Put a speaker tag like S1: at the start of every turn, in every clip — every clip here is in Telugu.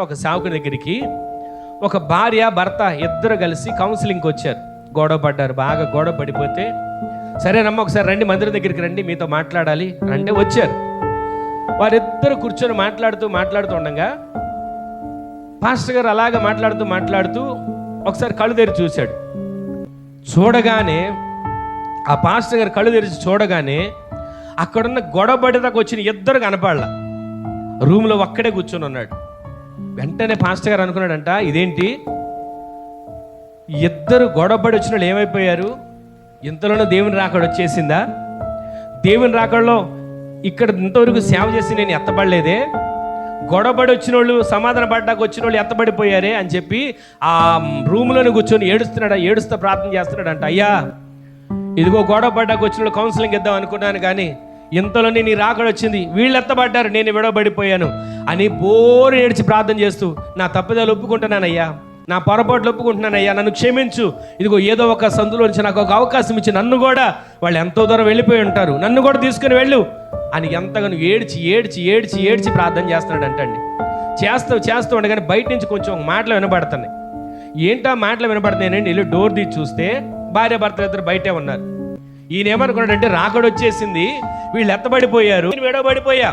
S1: ఒక సేవకుని దగ్గరికి ఒక భార్య భర్త ఇద్దరు కలిసి కౌన్సిలింగ్కి వచ్చారు. గొడవ పడ్డారు. బాగా గొడవ పడిపోతే సరేనమ్మా ఒకసారి రండి మందిరం దగ్గరికి రండి మీతో మాట్లాడాలి అంటే వచ్చారు. వారిద్దరు కూర్చొని మాట్లాడుతూ మాట్లాడుతూ ఉండగా పాస్టర్ గారు అలాగ మాట్లాడుతూ మాట్లాడుతూ ఒకసారి కళ్ళు తెరిచి చూశాడు. చూడగానే ఆ పాస్టర్ గారు కళ్ళు తెరిచి చూడగానే అక్కడున్న గొడవ పడేదాకా వచ్చిన ఇద్దరు కనపడాల. రూమ్లో ఒక్కడే కూర్చొని ఉన్నాడు. వెంటనే పాస్టర్ గారు అనుకున్నాడంట ఇదేంటి? ఇద్దరు గొడవపడి వచ్చిన వాళ్ళు ఏమైపోయారు? ఇంతలోనే దేవుని రాకడ వచ్చేసిందా? దేవుని రాకడలో ఇక్కడ ఇంతవరకు సేవ చేసి నేను ఎత్తబడలేదే? గొడవపడి వచ్చిన వాళ్ళు సమాధాన పడ్డాక వచ్చిన వాళ్ళు ఎత్తబడిపోయారే? అని చెప్పి ఆ రూమ్లోనే కూర్చొని ఏడుస్తున్నాడు ఏడుస్తూ ప్రార్థన చేస్తున్నాడంట అయ్యా ఇదిగో గొడవ పడ్డాక వచ్చిన వాళ్ళు కౌన్సిలింగ్ ఇద్దాం అనుకున్నాను కానీ ఇంతలోనే నీ రాకడ వచ్చింది. వీళ్ళు ఎత్తబడ్డారు నేను విడవబడిపోయాను. అని బోరు ఏడ్చి ప్రార్థన చేస్తూ నా తప్పిదాలు ఒప్పుకుంటున్నానయ్యా. నా పొరపాట్లు ఒప్పుకుంటున్నానయ్యా. నన్ను క్షమించు. ఇదిగో ఏదో ఒక సందులో నుంచి నాకు ఒక అవకాశం ఇచ్చి నన్ను కూడా వాళ్ళు ఎంతో దూరం వెళ్ళిపోయి ఉంటారు. నన్ను కూడా తీసుకుని వెళ్ళు అని ఎంతగానో ఏడ్చి ఏడ్చి ఏడ్చి ఏడ్చి ప్రార్థన చేస్తున్నాడు అంటండి చేస్తూ చేస్తూ ఉండగానే బయట నుంచి కొంచెం మాటలు వినబడుతున్నాయి. ఏంటా మాటలు వినబడుతున్నాయండి వెళ్ళి డోర్ తీసి చూస్తే భార్య భర్తలు ఇద్దరు బయటే ఉన్నారు. ఈయన ఏమనుకున్నాడంటే రాకడ వచ్చేసింది వీళ్ళు ఎత్తబడిపోయారు. నేను విడవబడిపోయా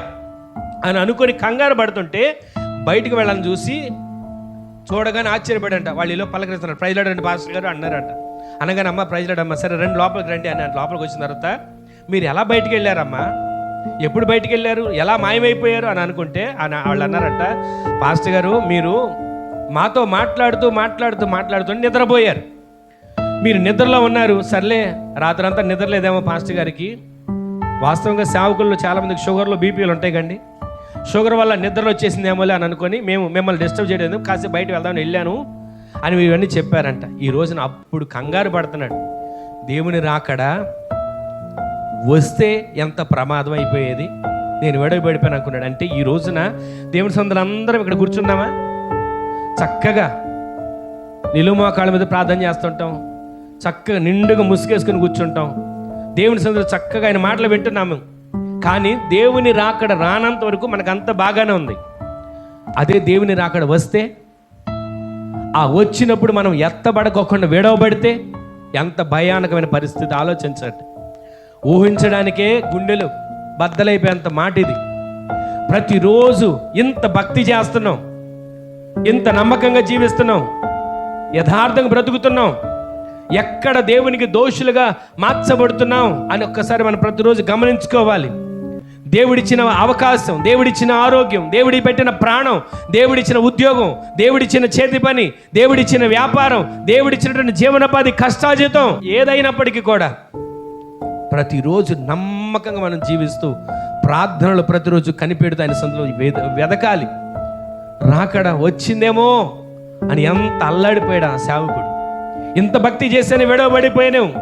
S1: అని అనుకొని కంగారు పడుతుంటే బయటికి వెళ్ళాలని చూసి చూడగానే ఆశ్చర్యపడంట వాళ్ళు ఇలా పలకరిస్తున్నారు. ప్రైజ్ లాడండి పాస్టర్ గారు అన్నారంట. అనగానే అమ్మ ప్రైజ్ లాడమ్మా సరే రండి లోపలికి రండి అని లోపలికి వచ్చిన తర్వాత మీరు ఎలా బయటికి వెళ్ళారమ్మా ఎప్పుడు బయటికి వెళ్ళారు ఎలా మాయమైపోయారు అని అనుకుంటే అని వాళ్ళు అన్నారంట. పాస్టర్ గారు మీరు మాతో మాట్లాడుతూ మాట్లాడుతూ మాట్లాడుతూ నిద్రపోయారు. మీరు నిద్రలో ఉన్నారు. సర్లే రాత్రంతా నిద్రలేదేమో పాస్టర్ గారికి. వాస్తవంగా సేవకుల్లో చాలామందికి షుగర్లో బీపీలు ఉంటాయి కండి. షుగర్ వల్ల నిద్రలో వచ్చేసిందేమోలే అని అనుకొని మేము మిమ్మల్ని డిస్టర్బ్ చేయలేదు కాసేపు బయట వెళ్దామని వెళ్ళాను అని ఇవన్నీ చెప్పారంట. ఈ రోజున అప్పుడు కంగారు పడుతున్నాడు. దేవుని రాకడా వస్తే ఎంత ప్రమాదం అయిపోయేది? నేను వెడబడిపోయాను అనుకున్నాడు. అంటే ఈ రోజున దేవుని సందులు అందరం ఇక్కడ కూర్చున్నామా? చక్కగా నిలుమ కాళ్ళ మీద ప్రార్థన చేస్తుంటాం. చక్కగా నిండుగా ముసుగేసుకుని కూర్చుంటాం. దేవుని సందులో చక్కగా ఆయన మాటలు వింటున్నాము కానీ దేవుని రాకడ రానంత వరకు మనకంత బాగానే ఉంది. అదే దేవుని రాకడ వస్తే ఆ వచ్చినప్పుడు మనం ఎత్తబడకోకుండా విడవబడితే ఎంత భయానకమైన పరిస్థితి ఆలోచించండి. ఊహించడానికే గుండెలు బద్దలైపోయేంత మాట ఇది. ప్రతిరోజు ఇంత భక్తి చేస్తున్నాం. ఇంత నమ్మకంగా జీవిస్తున్నాం. యథార్థంగా బ్రతుకుతున్నాం. ఎక్కడ దేవునికి దోషులుగా మార్చబడుతున్నాం అని ఒక్కసారి మనం ప్రతిరోజు గమనించుకోవాలి. దేవుడిచ్చిన అవకాశం దేవుడిచ్చిన ఆరోగ్యం దేవుడి పెట్టిన ప్రాణం దేవుడిచ్చిన ఉద్యోగం దేవుడిచ్చిన చేతి పని దేవుడిచ్చిన వ్యాపారం దేవుడిచ్చినటువంటి జీవనోపాధి కష్టాజీతం ఏదైనప్పటికీ కూడా ప్రతిరోజు నమ్మకంగా మనం జీవిస్తూ ప్రార్థనలు ప్రతిరోజు కనిపెడుతూ ఆయన సందులో వెద- వెదకాలి. రాకడా వచ్చిందేమో అని ఎంత అల్లాడిపోయాడు ఆ సేవకుడు. ఇంత భక్తి చేసేనే విడవబడిపోయాను.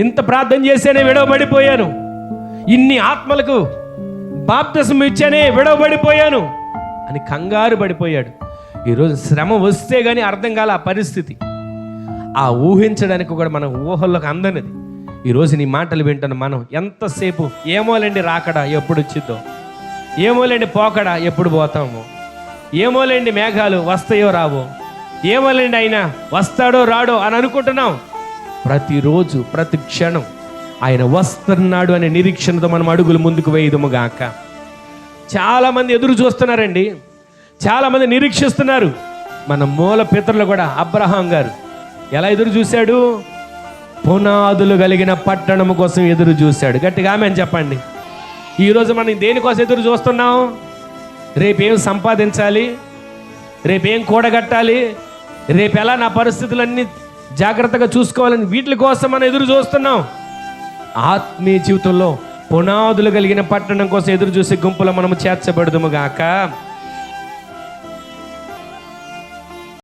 S1: ఇంత ప్రార్థన చేసేనే విడవబడిపోయాను. ఇన్ని ఆత్మలకు బాప్తసం ఇచ్చానే విడవబడిపోయాను అని కంగారు పడిపోయాడు. ఈరోజు శ్రమ వస్తే కానీ అర్థం కాల ఆ పరిస్థితి. ఆ ఊహించడానికి కూడా మన ఊహల్లోకి అందనిది. ఈరోజు నీ మాటలు వింటాను మనం ఎంతసేపు ఏమోలేండి రాకడా ఎప్పుడు వచ్చిద్దో? ఏమోలేండి పోకడా ఎప్పుడు పోతామో? ఏమోలేండి మేఘాలు వస్తాయో రావో? ఏమోలేండి ఆయన? వస్తాడో రాడో అని అనుకుంటున్నాం. ప్రతిరోజు ప్రతి క్షణం ఆయన వస్తున్నాడు అనే నిరీక్షణతో మనం అడుగులు ముందుకు వేయదుము గాక. చాలామంది ఎదురు చూస్తున్నారండి. చాలామంది నిరీక్షిస్తున్నారు. మన మూల పితరులు కూడా అబ్రహాం గారు. ఎలా ఎదురు చూశాడు? పునాదులు కలిగిన పట్టణం కోసం ఎదురు చూశాడు. గట్టిగా ఆమె అని చెప్పండి. ఈరోజు మనం దేనికోసం ఎదురు చూస్తున్నాం? రేపేం సంపాదించాలి? రేపేం కూడగట్టాలి? రేపు ఎలా నా పరిస్థితులన్నీ జాగ్రత్తగా చూసుకోవాలని వీటి కోసం మనం ఎదురు చూస్తున్నాం. ఆత్మీయ జీవితంలో పునాదులు కలిగిన పట్టణం కోసం ఎదురు చూసే గుంపులో మనము చేర్చబడదుము గాక.